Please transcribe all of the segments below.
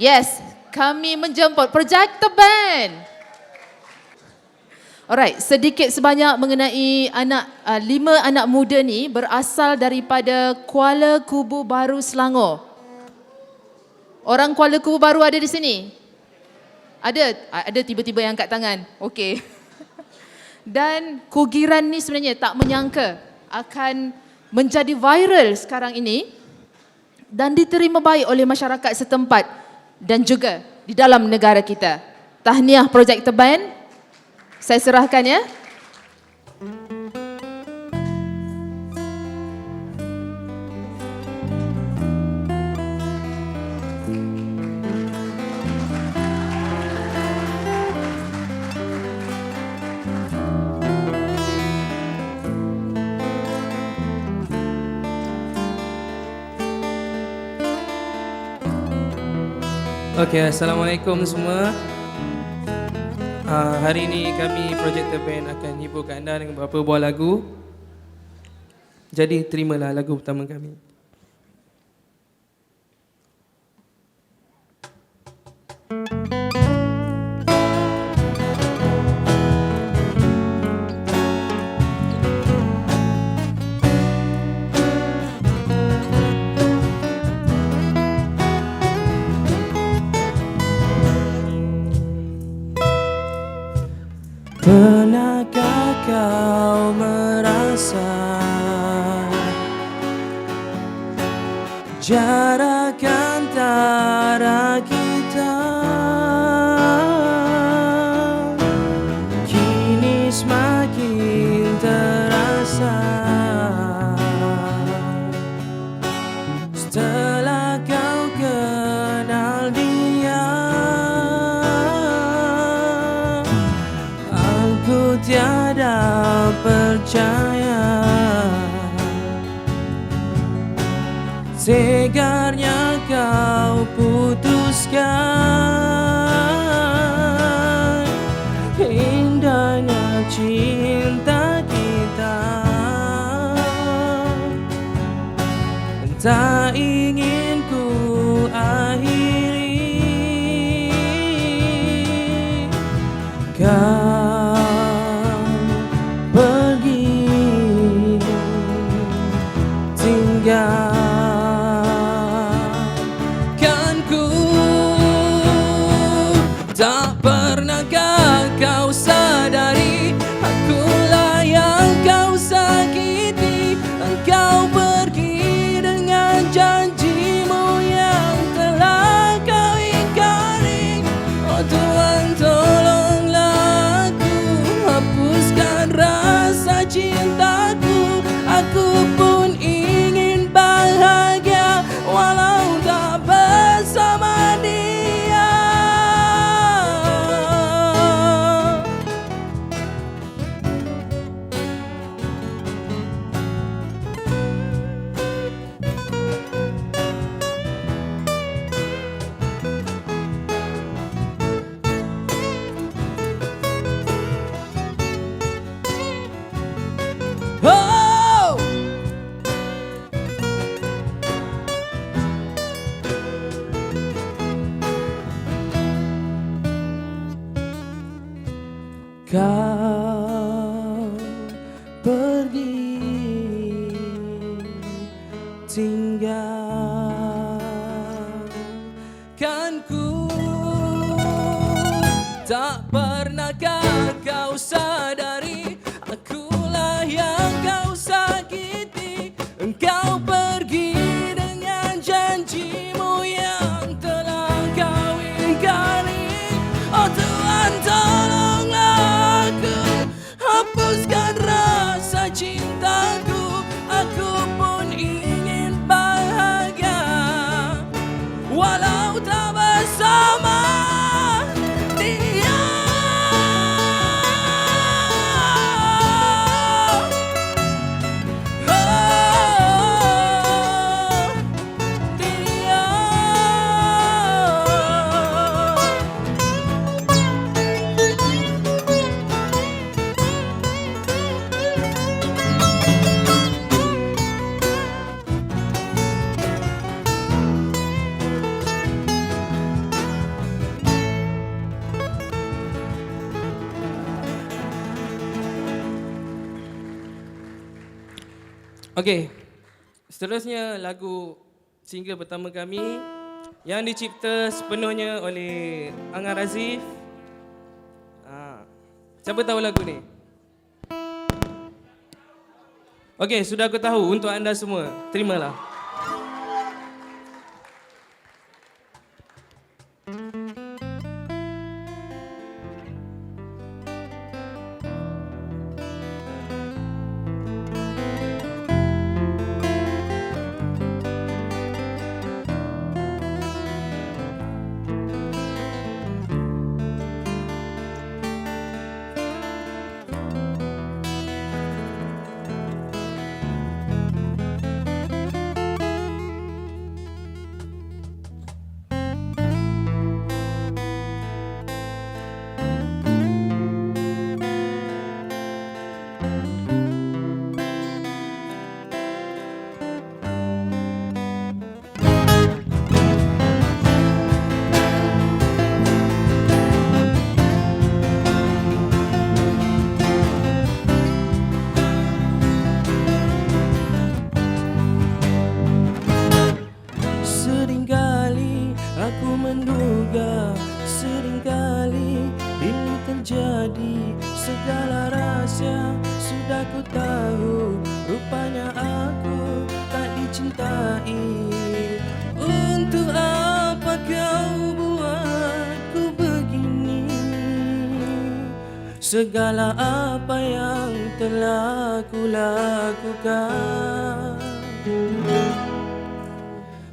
Yes, kami menjemput Projector Band. Alright, sedikit sebanyak mengenai anak uh, lima anak muda ni berasal daripada Kuala Kubu Baru Selangor. Orang Kuala Kubu Baru ada di sini? Ada, Ah, ada tiba-tiba yang angkat tangan. Okey. Dan kugiran ni sebenarnya tak menyangka akan menjadi viral sekarang ini dan diterima baik oleh masyarakat setempat dan juga di dalam negara kita. Tahniah Projector Band. Saya serahkan ya. Okey, Assalamualaikum semua. Uh, hari ini kami Projector Band akan hiburkan anda dengan beberapa buah lagu. Jadi terimalah lagu pertama kami. Segarnya kau putuskan. Indahnya cinta kita. Tak ingin ku akhiri. Kau pergi tinggalkan tanto. Pergi Okey. Seterusnya lagu single pertama kami yang dicipta sepenuhnya oleh Angar Razif. Ha. Siapa tahu lagu ni? Okey, sudah aku tahu untuk anda semua. Terimalah. Segala apa yang telah ku lakukan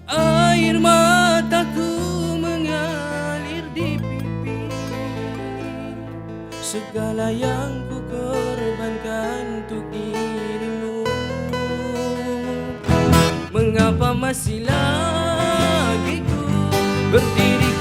Air mataku mengalir di pipi. Segala yang ku korbankan untuk dirimu. Mengapa masih lagi ku Berdiri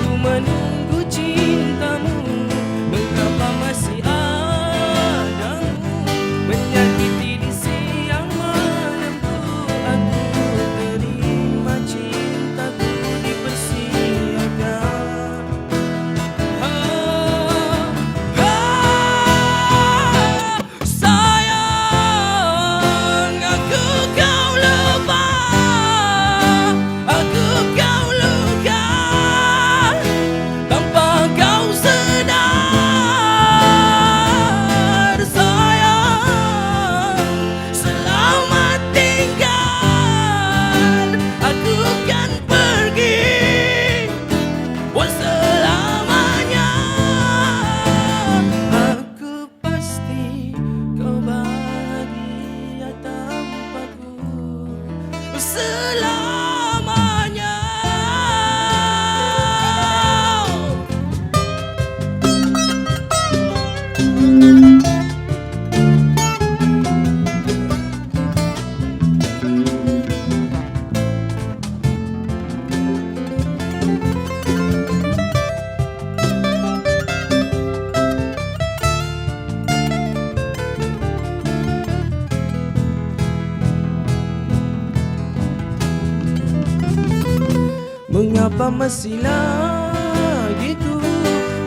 Masih lagi ku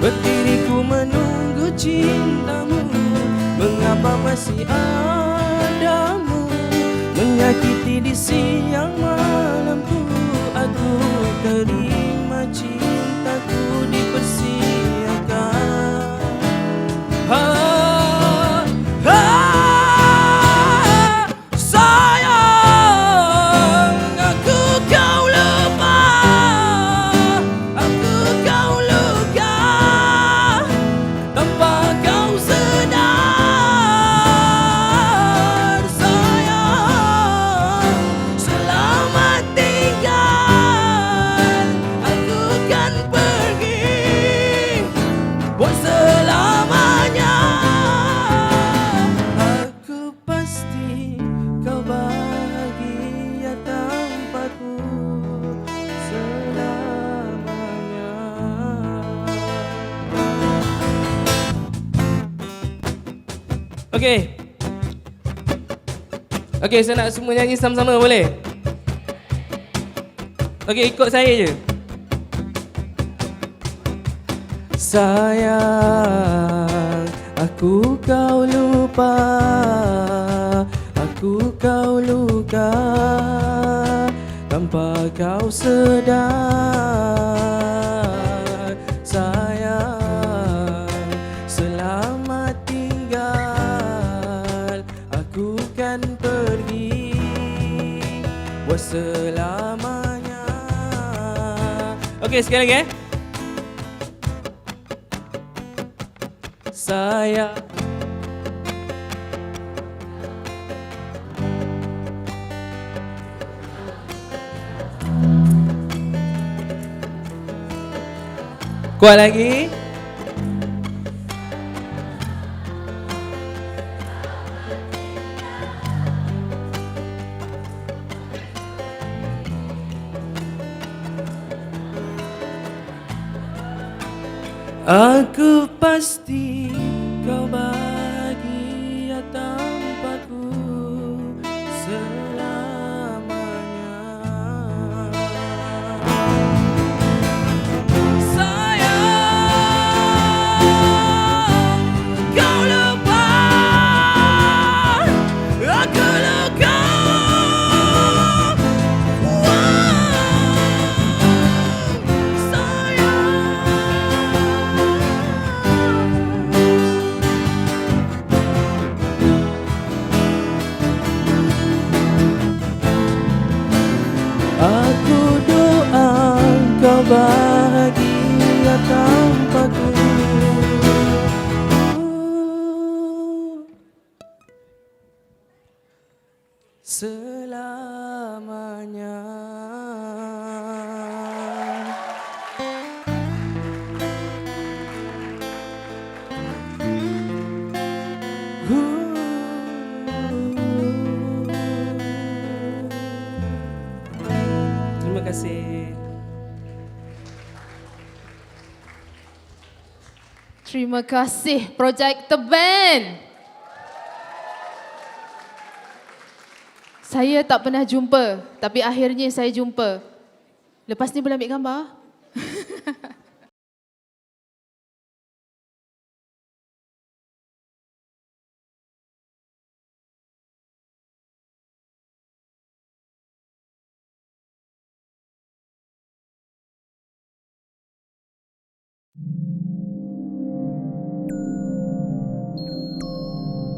Berdiri ku menunggu cintamu. Mengapa masih adamu? Menyakiti di siang malamku. Aku terima cintaku dipersiapkan Okey. Okey, saya nak semua nyanyi sama-sama boleh? Okey, ikut saya je. Sayang, aku kau lupa Aku kau luka Tanpa kau sedar Okey sekali lagi eh Sayang Kuat lagi. Aku pasti kau bahagia kasih. Terima kasih Project The Band. Saya tak pernah jumpa, tapi akhirnya saya jumpa. Lepas ni boleh ambil gambar? Thank you.